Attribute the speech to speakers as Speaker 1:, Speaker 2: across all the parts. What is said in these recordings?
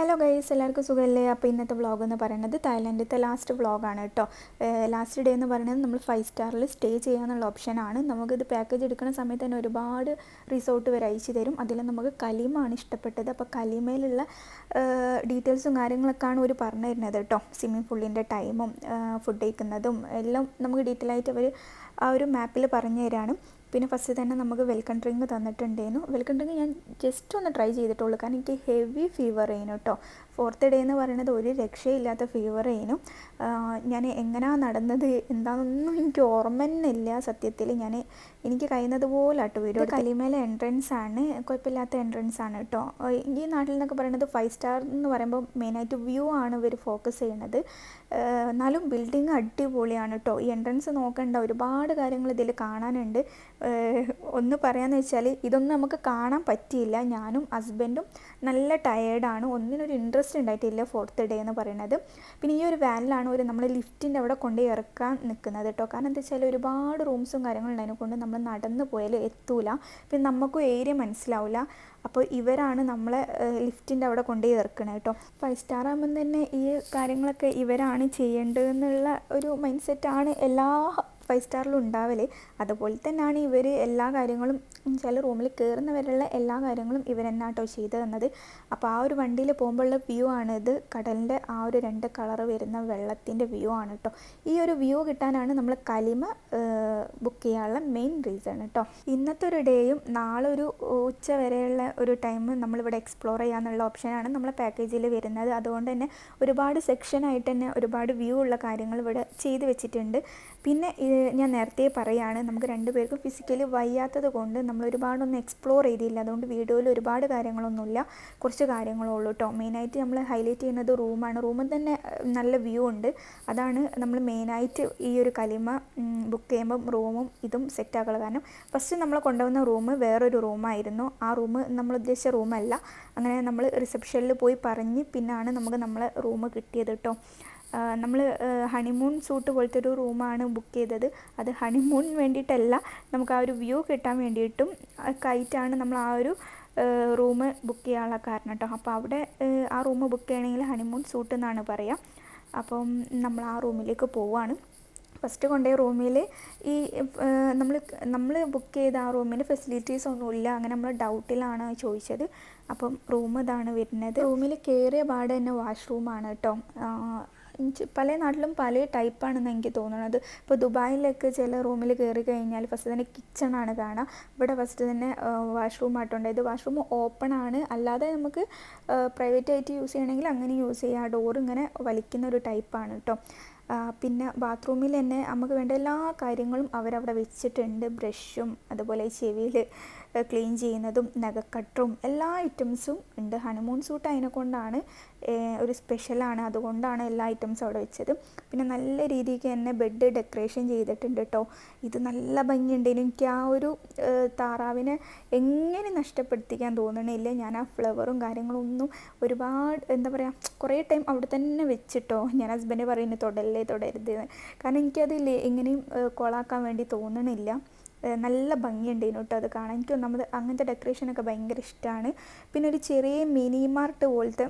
Speaker 1: Hello guys എല്ലാവർക്കും സുഖമല്ലേ? അപ്പോൾ ഇന്നത്തെ വ്ളോഗ് എന്ന് പറയുന്നത് തായ്ലൻഡിലത്തെ ലാസ്റ്റ് വ്ളോഗാണ് കേട്ടോ. ലാസ്റ്റ് ഡേ എന്ന് പറയുന്നത് നമ്മൾ ഫൈവ് സ്റ്റാറിൽ സ്റ്റേ ചെയ്യാന്നുള്ള ഓപ്ഷനാണ് നമുക്കിത് പാക്കേജ് എടുക്കുന്ന സമയത്ത് തന്നെ ഒരുപാട് റിസോർട്ട് വരെ അയച്ചു തരും. അതിൽ നമുക്ക് കലിമാണ് ഇഷ്ടപ്പെട്ടത്. അപ്പോൾ കലീമയിലുള്ള ഡീറ്റെയിൽസും കാര്യങ്ങളൊക്കെയാണ് ഒരു പറഞ്ഞു തരുന്നത് കേട്ടോ. സ്വിമ്മിംഗ് പൂളിന്റെ ടൈമും ഫുഡ് കഴിക്കുന്നതും എല്ലാം നമുക്ക് ഡീറ്റെയിൽ ആയിട്ട് അവർ ആ ഒരു മാപ്പിൽ പറഞ്ഞു തരാണ്. പിന്നെ ഫസ്റ്റ് തന്നെ നമുക്ക് വെൽക്കം ഡ്രിങ്ക് തന്നിട്ടുണ്ടായിരുന്നു വെൽക്കം ഡ്രിങ്ക് ഞാൻ ജസ്റ്റ് ഒന്ന് ട്രൈ ചെയ്തിട്ടുള്ളൂ. കാരണം എനിക്ക് ഹെവി ഫീവർ ആയിരുന്നു കേട്ടോ ഫോർത്ത് ഡേ എന്ന് പറയുന്നത് ഒരു രക്ഷയില്ലാത്ത ഫീവർ ആയിരുന്നു ഞാൻ എങ്ങനെയാണ് നടന്നത് എന്താണെന്നൊന്നും എനിക്ക് ഓർമ്മ ഇല്ല സത്യത്തിൽ ഞാൻ എനിക്ക് കഴിയുന്നത് പോലെ ആട്ടോ വീട് കലിമേല എൻട്രൻസ് ആണ്. കുഴപ്പമില്ലാത്ത എൻട്രൻസ് ആണ് കേട്ടോ ഈ നാട്ടിൽ നിന്നൊക്കെ പറയുന്നത് ഫൈവ് സ്റ്റാർ എന്ന് പറയുമ്പോൾ മെയിനായിട്ട് വ്യൂ ആണ് ഇവർ ഫോക്കസ് ചെയ്യുന്നത് എന്നാലും ബിൽഡിങ് അടിപൊളിയാണ് കേട്ടോ ഈ എൻട്രൻസ് നോക്കേണ്ട ഒരുപാട് കാര്യങ്ങൾ ഇതിൽ കാണാനുണ്ട്. ഒന്ന് പറയാന്ന് വെച്ചാൽ ഇതൊന്നും നമുക്ക് കാണാൻ പറ്റിയില്ല. ഞാനും ഹസ്ബൻഡും നല്ല ടയേർഡാണ് ഒന്നിനൊരു ഇൻട്രസ്റ്റ് ഉണ്ടായിട്ടില്ല ഫോർത്ത് ഡേ എന്ന് പറയുന്നത്. പിന്നെ ഈ ഒരു വാനിലാണ് ഒരു നമ്മൾ ലിഫ്റ്റിന്റെ അവിടെ കൊണ്ട് ഇറക്കാൻ നിൽക്കുന്നത് കേട്ടോ കാരണം എന്താ വെച്ചാൽ ഒരുപാട് റൂംസും കാര്യങ്ങളും ഉള്ളതിനെ കൊണ്ട് നമ്മൾ നടന്നു പോയാൽ എത്തൂല. പിന്നെ നമുക്കും ഏരിയ മനസ്സിലാവില്ല അപ്പോൾ ഇവരാണ് നമ്മളെ ലിഫ്റ്റിന്റെ അവിടെ കൊണ്ട് ഇറക്കണത് കേട്ടോ ഫൈവ് സ്റ്റാർ ആകുമ്പം തന്നെ ഈ കാര്യങ്ങളൊക്കെ ഇവരാണ് ചെയ്യേണ്ടതെന്നുള്ള ഒരു മൈൻഡ് സെറ്റാണ് എല്ലാ ഫൈവ് സ്റ്റാറിലും ഉണ്ടാവൽ. അതുപോലെ തന്നെയാണ് ഇവർ എല്ലാ കാര്യങ്ങളും ചില റൂമിൽ കയറുന്നവരുള്ള എല്ലാ കാര്യങ്ങളും ഇവർ ചെയ്തു തന്നത് അപ്പോൾ ആ ഒരു വണ്ടിയിൽ പോകുമ്പോഴുള്ള വ്യൂ ആണ് ഇത്. കടലിന്റെ ആ ഒരു രണ്ട് കളർ വരുന്ന വെള്ളത്തിന്റെ വ്യൂ ആണ് കേട്ടോ ഈ ഒരു വ്യൂ കിട്ടാനാണ് നമ്മൾ കലിമ ബുക്ക് ചെയ്യാനുള്ള മെയിൻ റീസൺ കേട്ടോ ഇന്നത്തെ ഒരു ഡേയും നാളെ ഒരു ഉച്ച വരെയുള്ള ഒരു ടൈം നമ്മളിവിടെ എക്സ്പ്ലോർ ചെയ്യാമെന്നുള്ള ഓപ്ഷനാണ് നമ്മളെ പാക്കേജിൽ വരുന്നത്. അതുകൊണ്ട് തന്നെ ഒരുപാട് സെക്ഷനായിട്ട് തന്നെ ഒരുപാട് വ്യൂ ഉള്ള കാര്യങ്ങൾ ഇവിടെ ചെയ്തു വെച്ചിട്ടുണ്ട്. പിന്നെ ഞാൻ നേരത്തെ പറയുകയാണ് നമുക്ക് രണ്ടുപേർക്കും ഫിസിക്കലി വയ്യാത്തത് കൊണ്ട് നമ്മൾ ഒരുപാടൊന്നും എക്സ്പ്ലോർ ചെയ്തില്ല. അതുകൊണ്ട് വീഡിയോയിൽ ഒരുപാട് കാര്യങ്ങളൊന്നുമില്ല. കുറച്ച് കാര്യങ്ങളേ ഉള്ളൂ കേട്ടോ മെയിനായിട്ട് നമ്മൾ ഹൈലൈറ്റ് ചെയ്യുന്നത് റൂമാണ്. റൂമിൽ തന്നെ നല്ല വ്യൂ ഉണ്ട്. അതാണ് നമ്മൾ മെയിനായിട്ട് ഈ ഒരു കലിമ ബുക്ക് ചെയ്യുമ്പം റൂമും ഇതും സെറ്റാക്കുക കാരണം ഫസ്റ്റ് നമ്മൾ കൊണ്ടുവന്ന റൂം വേറൊരു റൂമായിരുന്നു ആ റൂം നമ്മൾ ഉദ്ദേശിച്ച റൂമല്ല അങ്ങനെ നമ്മൾ റിസപ്ഷനിൽ പോയി പറഞ്ഞ് പിന്നാണ് നമുക്ക് നമ്മളെ റൂം കിട്ടിയത് കേട്ടോ നമ്മൾ ഹണിമൂൺ സൂട്ട് പോലത്തെ ഒരു റൂമാണ് ബുക്ക് ചെയ്തത്. അത് ഹണിമൂൺ വേണ്ടിയിട്ടല്ല നമുക്ക് ആ ഒരു വ്യൂ കിട്ടാൻ വേണ്ടിയിട്ടും കയറ്റാണ് നമ്മൾ ആ ഒരു റൂം ബുക്ക് ചെയ്യാനുള്ള കാരണം കേട്ടോ അപ്പോൾ അവിടെ ആ റൂം ബുക്ക് ചെയ്യണമെങ്കിൽ ഹണിമൂൺ സൂട്ട് എന്നാണ് പറയുക അപ്പം നമ്മൾ ആ റൂമിലേക്ക് പോവുകയാണ് ഫസ്റ്റ് കൊണ്ടേ റൂമിൽ ഈ നമ്മൾ നമ്മൾ ബുക്ക് ചെയ്ത ആ റൂമിന് ഫെസിലിറ്റീസ് ഒന്നുമില്ല. അങ്ങനെ നമ്മൾ ഡൗട്ടിലാണ് ചോദിച്ചത്. അപ്പം റൂം ഇതാണ് വരുന്നത്. റൂമിൽ കയറിയ പാട് തന്നെ വാഷ്റൂമാണ് കേട്ടോ പല നാട്ടിലും പല ടൈപ്പാണെന്ന് എനിക്ക് തോന്നുന്നത്. ഇപ്പോൾ ദുബായിലൊക്കെ ചില റൂമിൽ കയറി കഴിഞ്ഞാൽ ഫസ്റ്റ് തന്നെ കിച്ചണാണ് കാണുക ഇവിടെ ഫസ്റ്റ് തന്നെ വാഷ്റൂം ആയിട്ടുണ്ട് ഇത് വാഷ്റൂം ഓപ്പൺ ആണ്. അല്ലാതെ നമുക്ക് പ്രൈവറ്റ് ആയിട്ട് യൂസ് ചെയ്യണമെങ്കിൽ അങ്ങനെ യൂസ് ചെയ്യാം. ഡോർ ഇങ്ങനെ വലിക്കുന്ന ഒരു ടൈപ്പാണ് കേട്ടോ പിന്നെ ബാത്റൂമിൽ തന്നെ നമുക്ക് വേണ്ട എല്ലാ കാര്യങ്ങളും അവരവിടെ വെച്ചിട്ടുണ്ട്. ബ്രഷും അതുപോലെ ചെവിയിൽ ക്ലീൻ ചെയ്യുന്നതും നഖക്കട്ടറും എല്ലാ ഐറ്റംസും ഉണ്ട്. ഹണിമൂൺ സൂട്ട് അതിനെ കൊണ്ടാണ് ഒരു സ്പെഷ്യലാണ്. അതുകൊണ്ടാണ് എല്ലാ ഐറ്റംസും അവിടെ വെച്ചത്. പിന്നെ നല്ല രീതിക്ക് തന്നെ ബെഡ് ഡെക്കറേഷൻ ചെയ്തിട്ടുണ്ട് കേട്ടോ ഇത് നല്ല ഭംഗിയുണ്ട്. എനിക്ക് ആ ഒരു താറാവിനെ എങ്ങനെ നഷ്ടപ്പെടുത്തിക്കാൻ തോന്നണില്ല. ഞാൻ ആ ഫ്ലവറും കാര്യങ്ങളും ഒന്നും ഒരുപാട് എന്താ പറയുക കുറേ ടൈം അവിടെ തന്നെ വെച്ചിട്ടോ. ഞാൻ ഹസ്ബൻഡ് പറയുന്നത് തൊടല്ലേ തൊടരുത് കാരണം എനിക്കത് എങ്ങനെയും കൊളാക്കാൻ വേണ്ടി തോന്നണില്ല. നല്ല ഭംഗിയുണ്ട് കേട്ടോ അത് കാണാൻ. എനിക്ക് ഒന്നാമത് അങ്ങനത്തെ ഡെക്കറേഷനൊക്കെ ഭയങ്കര ഇഷ്ടമാണ് പിന്നെ ഒരു ചെറിയ മിനി മാർട്ട് പോലത്തെ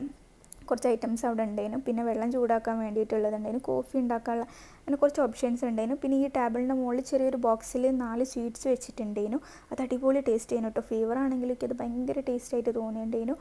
Speaker 1: കുറച്ച് ഐറ്റംസ് അവിടെ ഉണ്ടായിരുന്നു. പിന്നെ വെള്ളം ചൂടാക്കാൻ വേണ്ടിയിട്ടുള്ളതുണ്ടായിരുന്നു കോഫി ഉണ്ടാക്കാനുള്ള അങ്ങനെ കുറച്ച് ഓപ്ഷൻസ് ഉണ്ടായിരുന്നു. പിന്നെ ഈ ടേബിളിന്റെ മുകളിൽ ചെറിയൊരു ബോക്സിൽ നാല് സ്വീറ്റ്സ് വെച്ചിട്ടുണ്ടായിരുന്നു. അത് അടിപൊളി ടേസ്റ്റ് ചെയ്യുന്നു കേട്ടോ. ഫീവർ ആണെങ്കിലും അത് ഭയങ്കര ടേസ്റ്റ് ആയിട്ട് തോന്നിയിട്ടുണ്ടായിരുന്നു.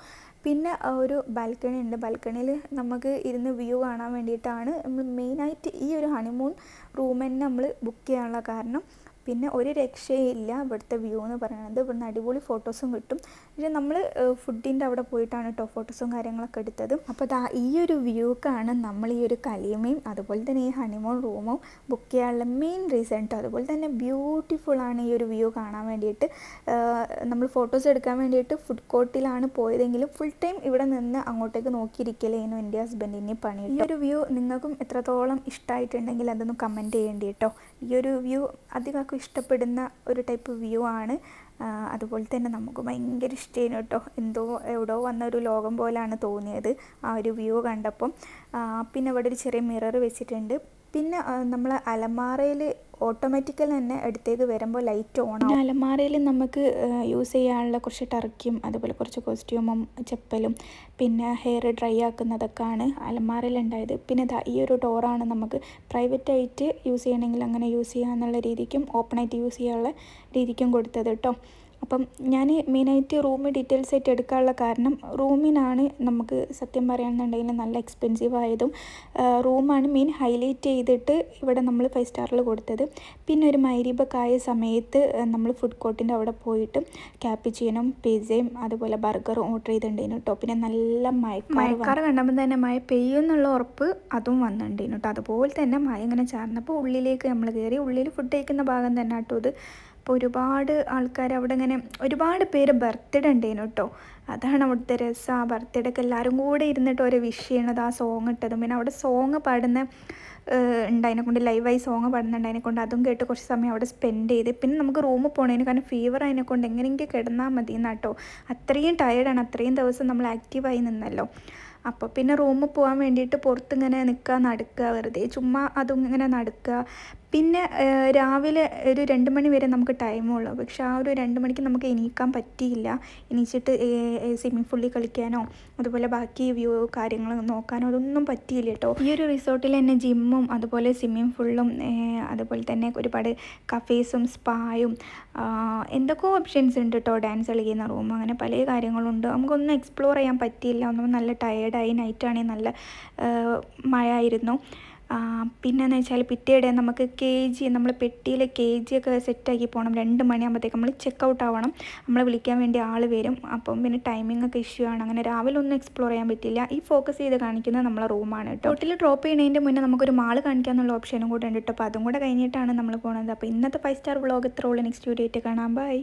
Speaker 1: പിന്നെ ഒരു ബാൽക്കണി ഉണ്ട്. ബാൽക്കണിയിൽ നമുക്ക് ഇരുന്ന് വ്യൂ കാണാൻ വേണ്ടിയിട്ടാണ്. നമ്മൾ മെയിനായിട്ട് ഈ ഒരു ഹണിമൂൺ റൂം തന്നെ നമ്മൾ ബുക്ക് ചെയ്യാനുള്ള കാരണം. പിന്നെ ഒരു രക്ഷയില്ല ഇവിടുത്തെ വ്യൂ എന്ന് പറയുന്നത്. ഇവിടുന്ന് അടിപൊളി ഫോട്ടോസും കിട്ടും. പക്ഷേ നമ്മൾ ഫുഡിന്റെ അവിടെ പോയിട്ടാണ് കേട്ടോ ഫോട്ടോസും കാര്യങ്ങളൊക്കെ എടുത്തത്. അപ്പോൾ ദാ ഈ ഒരു വ്യൂക്കാണ് നമ്മൾ ഈ ഒരു കലിമയും അതുപോലെ തന്നെ ഈ ഹണിമോൺ റൂമും ബുക്ക് ചെയ്യാനുള്ള മെയിൻ റീസൺ കേട്ടോ അതുപോലെ തന്നെ ബ്യൂട്ടിഫുള്ളാണ് ഈ ഒരു വ്യൂ കാണാൻ വേണ്ടിയിട്ട്. നമ്മൾ ഫോട്ടോസ് എടുക്കാൻ വേണ്ടിയിട്ട് ഫുഡ് കോർട്ടിലാണ് പോയതെങ്കിലും ഫുൾ ടൈം ഇവിടെ നിന്ന് അങ്ങോട്ടേക്ക് നോക്കിയിരിക്കലേനു എന്റെ ഹസ്ബൻഡിനെ പണി ഈ ഒരു വ്യൂ നിങ്ങൾക്കും എത്രത്തോളം ഇഷ്ടമായിട്ടുണ്ടെങ്കിൽ അതൊന്ന് കമന്റ് ചെയ്യേണ്ടി കേട്ടോ ഈ ഒരു വ്യൂ അധികം ഇഷ്ടപ്പെടുന്ന ഒരു ടൈപ്പ് വ്യൂ ആണ്. അതുപോലെ തന്നെ നമുക്ക് ഭയങ്കര ഇഷ്ടമായിരുന്നു കേട്ടോ. എന്തോ എവിടോ വന്ന ഒരു ലോകം പോലാണ് തോന്നിയത് ആ ഒരു വ്യൂ കണ്ടപ്പം. പിന്നെ ഇവിടെ ഒരു ചെറിയ മിറർ വെച്ചിട്ടുണ്ട്. പിന്നെ നമ്മൾ അലമാറയിൽ ഓട്ടോമാറ്റിക്കൽ തന്നെ അടുത്തേക്ക് വരുമ്പോൾ ലൈറ്റ് ഓൺ ആവും. അലമാരയിൽ നമുക്ക് യൂസ് ചെയ്യാനുള്ള കുറച്ച് ടർക്കിയും അതുപോലെ കുറച്ച് കോസ്റ്റ്യൂമും ചെപ്പലും പിന്നെ ഹെയർ ഡ്രൈ ആക്കുന്നതൊക്കെയാണ് അലമാരയിൽ ഉണ്ടായത്. പിന്നെ ഈ ഒരു ഡോറാണ് നമുക്ക് പ്രൈവറ്റ് ആയിട്ട് യൂസ് ചെയ്യണമെങ്കിൽ അങ്ങനെ യൂസ് ചെയ്യാമെന്നുള്ള രീതിക്കും ഓപ്പണായിട്ട് യൂസ് ചെയ്യാനുള്ള രീതിക്കും കൊടുത്തത് കേട്ടോ അപ്പം ഞാൻ മെയിനായിട്ട് റൂം ഡീറ്റെയിൽസ് ആയിട്ട് എടുക്കാനുള്ള കാരണം റൂമിനാണ് നമുക്ക് സത്യം പറയുകയാണെന്നുണ്ടെങ്കിൽ നല്ല എക്സ്പെൻസീവ് ആയതും റൂമാണ് മെയിൻ ഹൈലൈറ്റ് ചെയ്തിട്ട് ഇവിടെ നമ്മൾ ഫൈവ് സ്റ്റാറിൽ കൊടുത്തത്. പിന്നെ ഒരു മൈരീബൊക്കെ ആയ സമയത്ത് നമ്മൾ ഫുഡ് കോർട്ടിന്റെ അവിടെ പോയിട്ട് ക്യാപ്പിച്ചീനും പിസയും അതുപോലെ ബർഗറും ഓർഡർ ചെയ്തിട്ടുണ്ടായിരുന്നു കേട്ടോ. പിന്നെ നല്ല മയക്കാർ കണ്ടപ്പോൾ തന്നെ മഴ പെയ്യുമെന്നുള്ള ഉറപ്പ് അതും വന്നിട്ടുണ്ടായിരുന്നു കേട്ടോ. അതുപോലെ തന്നെ മഴ ഇങ്ങനെ ചാർന്നപ്പോൾ ഉള്ളിലേക്ക് നമ്മൾ കയറി ഉള്ളിൽ ഫുഡ് കഴിക്കുന്ന ഭാഗം തന്നെ കേട്ടോ ഇത്. അപ്പോൾ ഒരുപാട് ആൾക്കാർ അവിടെ ഇങ്ങനെ ഒരുപാട് പേര് ബർത്ത്ഡേ ഉണ്ടായിരുന്നു കേട്ടോ അതാണ് അവിടുത്തെ രസം. ആ ബർത്ത്ഡേക്ക് എല്ലാവരും കൂടെ ഇരുന്നിട്ട് ഓരോ വിഷ് ചെയ്യണത് ആ സോങ് ഇട്ടതും. പിന്നെ അവിടെ സോങ് പാടുന്ന ഉണ്ടായതിനെ കൊണ്ട് ലൈവായി സോങ് പാടുന്നുണ്ടായതിനെ കൊണ്ട് അതും കേട്ട് കുറച്ച് സമയം അവിടെ സ്പെൻഡ് ചെയ്ത്. പിന്നെ നമുക്ക് റൂമിൽ പോകണേനു കാരണം ഫീവർ അതിനെ കൊണ്ട് എങ്ങനെയെങ്കിലും കിടന്നാൽ മതി എന്നാട്ടോ അത്രയും ടയേർഡാണ് അത്രയും ദിവസം നമ്മൾ ആക്റ്റീവായി നിന്നല്ലോ. അപ്പോൾ പിന്നെ റൂമിൽ പോകാൻ വേണ്ടിയിട്ട് പുറത്തിങ്ങനെ നിൽക്കുക നടക്കുക വെറുതെ ചുമ്മാ അതും ഇങ്ങനെ നടക്കുക പിന്നെ രാവിലെ ഒരു രണ്ട് മണി വരെ നമുക്ക് ടൈമുള്ളൂ പക്ഷെ ആ ഒരു രണ്ട് മണിക്ക് നമുക്ക് എണീക്കാൻ പറ്റിയില്ല. എണീച്ചിട്ട് സ്വിമ്മിംഗ് പൂളിൽ കളിക്കാനോ അതുപോലെ ബാക്കി വ്യൂ കാര്യങ്ങൾ നോക്കാനോ അതൊന്നും പറ്റിയില്ല കേട്ടോ ഈ ഒരു റിസോർട്ടിൽ തന്നെ ജിമ്മും അതുപോലെ സ്വിമ്മിംഗ് പൂളും അതുപോലെ തന്നെ ഒരുപാട് കഫേസും സ്പായും എന്തൊക്കെയോ ഓപ്ഷൻസ് ഉണ്ട് കേട്ടോ ഡാൻസ് കളിക്കുന്ന റൂം അങ്ങനെ പല കാര്യങ്ങളുണ്ട്. നമുക്കൊന്നും എക്സ്പ്ലോർ ചെയ്യാൻ പറ്റിയില്ല. ഒന്നും നല്ല ടയേർഡായി നൈറ്റാണെങ്കിൽ നല്ല മഴ ആയിരുന്നു പിന്നെയെന്ന് വെച്ചാൽ പിറ്റേടെ നമുക്ക് കെ ജി നമ്മൾ പെട്ടിയിൽ കെ ജി ഒക്കെ സെറ്റാക്കി പോകണം രണ്ട് മണിയാകുമ്പോഴത്തേക്ക് നമ്മൾ ചെക്ക് ഔട്ട് ആവണം. നമ്മളെ വിളിക്കാൻ വേണ്ടി ആൾ വരും. അപ്പം പിന്നെ ടൈമിംഗ് ഒക്കെ ഇഷ്യൂ ആണ്. അങ്ങനെ രാവിലെ ഒന്നും എക്സ്പ്ലോർ ചെയ്യാൻ പറ്റില്ല. ഈ ഫോക്കസ് ചെയ്ത് കാണിക്കുന്നത് നമ്മളെ റൂമാണ് കേട്ടോ. ഹോട്ടലിൽ ഡ്രോപ്പ് ചെയ്യുന്നതിന്റെ മുന്നേ നമുക്കൊരു മാൾ കാണിക്കാന്നുള്ള ഓപ്ഷനും കൂടെ ഉണ്ട് കേട്ടോ. അപ്പോൾ അതും കൂടെ കഴിഞ്ഞിട്ടാണ് നമ്മൾ പോകുന്നത് അപ്പോൾ ഇന്നത്തെ ഫൈവ് സ്റ്റാർ വ്ളോഗ് ഉള്ളൂ. നെക്സ്റ്റ് വീഡിയോ ആയിട്ട് കാണാം. ബൈ